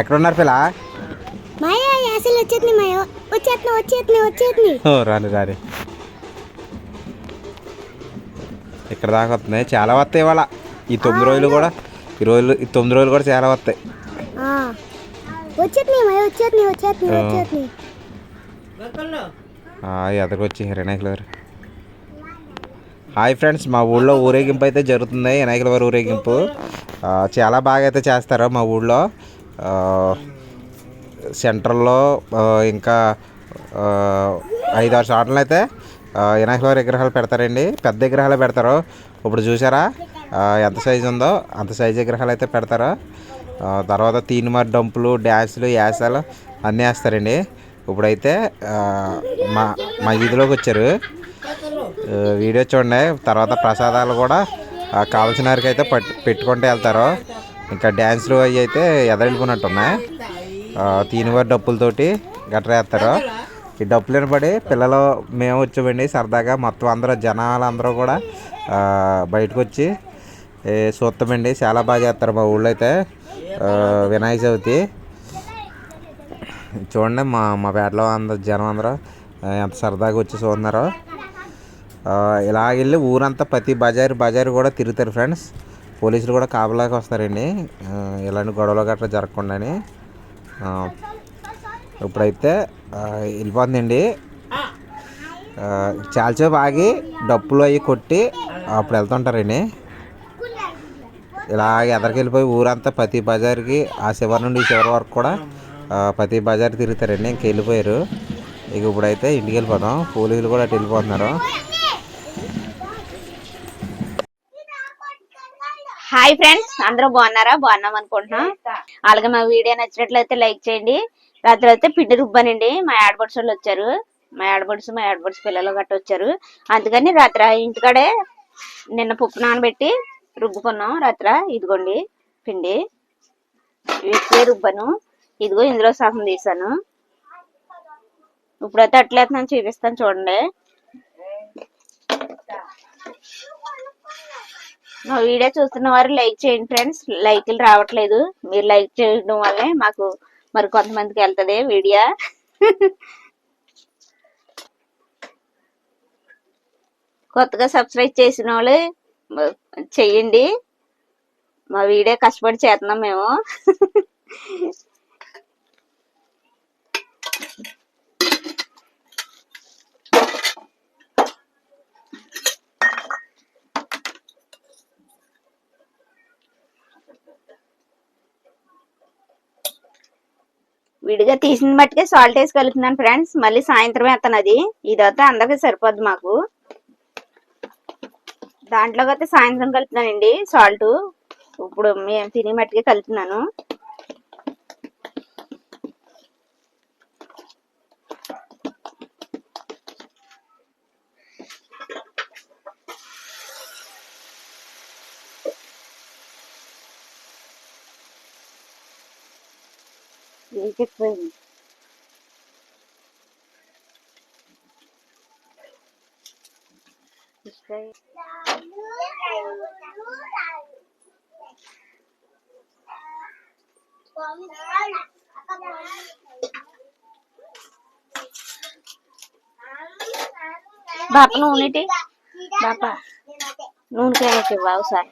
ఎక్కడున్నారు పిల్ల మాయా అసలు వచ్చేది మాయో. వచ్చేస్తున్నా వచ్చేస్తున్నా వచ్చేస్తున్నా ఓ, రాని రాని. ఇక్కడ దాకా వస్తున్నాయి. చాలా వస్తాయి ఇవాళ. ఈ తొమ్మిది రోజులు కూడా. ఈ రోజులు ఈ తొమ్మిది రోజులు కూడా చాలా వస్తాయి. వచ్చేస్తున్నాయి మాయో వచ్చేస్తున్నాయి వచ్చేస్తున్నాయి ఆ. వచ్చేస్తున్నాయి ఎదకొచ్చి వినాయకుల వారు హాయ్ ఫ్రెండ్స్ మా ఊళ్ళో ఊరేగింపు అయితే జరుగుతుంది. వినాయకుల వారి ఊరేగింపు. ఆ, చాలా బాగా అయితే చేస్తారు మా ఊళ్ళో. సెంటర్లో సెంట్రల్లో ఇంకా ఐదు ఆరు చోట్ల అయితే వినాయకుల విగ్రహాలు పెడతారండి. పెద్ద విగ్రహాలు పెడతారు. ఇప్పుడు చూసారా? ఎంత సైజు ఉందో అంత సైజు విగ్రహాలు అయితే పెడతారు. తర్వాత తీనిమార్ డంపులు డ్యాన్సులు యాసాలు అన్నీ వేస్తారండి. ఇప్పుడైతే మా మా వీధిలోకి వచ్చారు. వీడియో చూడండి. తర్వాత ప్రసాదాలు కూడా కావలసిన కావాల్సిన వారికి అయితే పట్టు పెట్టుకుంటూ వెళ్తారు. ఇంకా డ్యాన్స్లు అవి అయితే ఎదరెళ్ళిపోయినట్టున్నాయి. తీనివారి డప్పులతోటి గట్రా వేస్తారు ఈ డప్పులు పడి పిల్లలు మేము వచ్చామండి సరదాగా మొత్తం అందరూ జనాలు అందరూ కూడా బయటకు వచ్చి చూస్తామండి చాలా బాగా చేస్తారు మా ఊళ్ళో అయితే వినాయక చవితి. చూడండి మా మా పేటలో అందరు జనం అందరూ ఎంత సరదాగా వచ్చి చూస్తున్నారో. ఆ, ఇలాగెళ్ళి ఊరంతా ప్రతి బజారు బజారు కూడా తిరుగుతారు ఫ్రెండ్స్. పోలీసులు కూడా కాపలాకి వస్తారండి ఇలాంటి గొడవలు గట్రా జరగకుండానే. ఇప్పుడైతే వెళ్ళిపోతుందండి. చాలాసేపు ఆగి డప్పులు అవి కొట్టి అప్పుడు వెళ్తుంటారండి. ఇలా ఎదరికి వెళ్ళిపోయి ఊరంతా ప్రతి బజార్కి ఆ చివరి నుండి ఈ చివరి వరకు కూడా ప్రతి బజార్ తిరుగుతారండి. ఇంక వెళ్ళిపోయారు. ఇక ఇప్పుడైతే ఇంటికి వెళ్ళిపోదాం. పోలీసులు కూడా అటు వెళ్ళిపోతున్నారు. హాయ్ ఫ్రెండ్స్ అందరూ బాగున్నారా? బాగున్నాం అనుకుంటున్నాం. అలాగే మా వీడియో నచ్చినట్లయితే లైక్ చేయండి. రాత్రి అయితే పిండి రుబ్బానండి. మా ఆడపడుచు వాళ్ళు వచ్చారు. మా ఆడపడుచు మా ఆడపడుచు పిల్లలు గట్ట వచ్చారు. అందుకని రాత్రి ఇంటికాడే నిన్న పప్పు నానబెట్టి రుబ్బుకున్నాం. రాత్ర ఇదిగోండి పిండి. ఎక్కువ రుబ్బాను. ఇదిగో ఇందులో సగం తీసాను. ఇప్పుడైతే అట్లేస్తున్నాను చూపిస్తాను చూడండి. మా వీడియో చూస్తున్న వారు లైక్ చేయండి ఫ్రెండ్స్. లైక్లు రావట్లేదు. మీరు లైక్ చేయడం వల్లే మాకు మరి కొంతమందికి వెళ్తుంది వీడియో. కొత్తగా సబ్స్క్రైబ్ చేసిన వాళ్ళు చెయ్యండి. మా వీడియో కష్టపడి చేస్తున్నాం మేము. విడిగా తీసిన బట్టికే సాల్ట్ వేసి కలుపుతున్నాను ఫ్రెండ్స్ మళ్ళీ సాయంత్రం వేస్తాను అది ఇదైతే అందరికీ సరిపోద్ది మాకు. దాంట్లోకి అయితే సాయంత్రం కలుపుతున్నానండి సాల్ట్ ఇప్పుడు మేము తిని మట్టికే కలుపుతున్నాను. ఇది ఎక్కువైంది. ఇష్టం. బాప నూనెటి బాప నూనె కేనకి ఇవ్వ ఒకసారి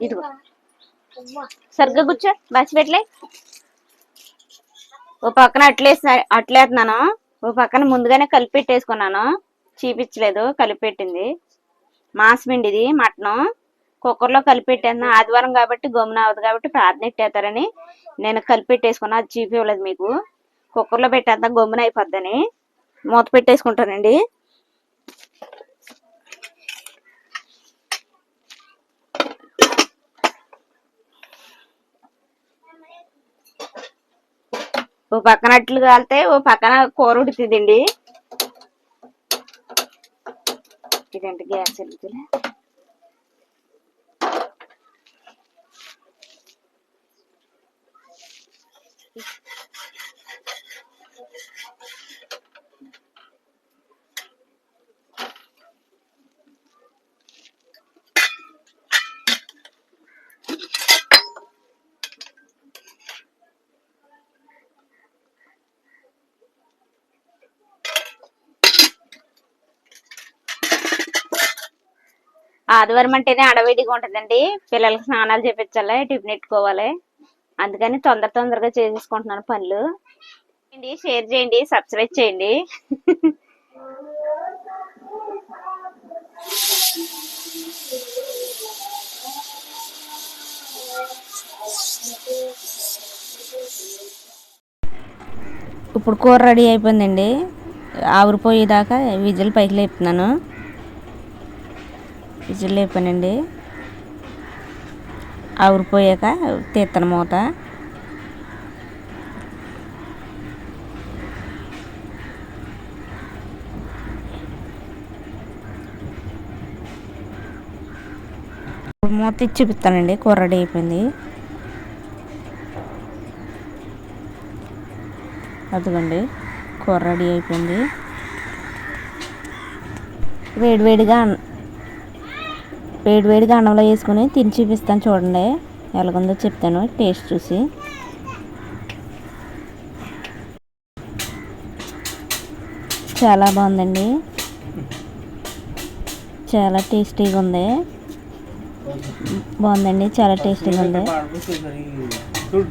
ఇదిగో సరిగ్గా కూర్చో. బాచి పెట్టలే. ఓ పక్కన అట్లేసి అట్లేస్తున్నాను ఓ పక్కన ముందుగానే కలిపి పెట్టేసుకున్నాను చూపించలేదు కలిపి పెట్టింది మాంసం ఇది మటన్. కుక్కర్లో కలిపి పెట్టాను ఆదివారం కాబట్టి గమ్మున అవదు కాబట్టి ప్రార్థన ఎట్టేస్తారని నేను కలిపి పెట్టేసుకున్నా అది చూపించలేదు మీకు. కుక్కర్లో పెట్టేద్దాం గమ్మున అయిపోద్దని. మూత పెట్టేసుకుంటానండి. ఓ పక్కన అట్లు కాలితే ఓ పక్కన కూర ఉడుతుందండి ఇదంటే గ్యాస్ వెళ్తుంది ఆదివారం అంటేనే అడవిడిగా ఉంటుందండి. పిల్లలకి స్నానాలు చేపించాలి టిఫిన్ పెట్టుకోవాలి. అందుకని తొందర తొందరగా చేసేసుకుంటున్నాను పనులు. షేర్ చేయండి సబ్స్క్రైబ్ చేయండి. ఇప్పుడు కూర రెడీ అయిపోయిందండి. ఆవిరిపోయేదాకా విజిల్ పైకి లేపుతున్నాను. విజిల్ లేపానండి ఆవిరిపోయాక తీస్తాను మూత. మూత ఇచ్చి చూపిస్తానండి. కూర రెడీ అయిపోయింది. అదిగోండి. కూర రెడీ అయిపోయింది. వేడివేడిగా వేడివేడిగా అన్నంలో వేసుకుని తిని చూపిస్తాను చూడండి. ఎలాగుందో చెప్తాను టేస్ట్ చూసి. చాలా బాగుందండి. చాలా టేస్టీగా ఉంది. బాగుందండి చాలా టేస్టీగా ఉంది. చూడు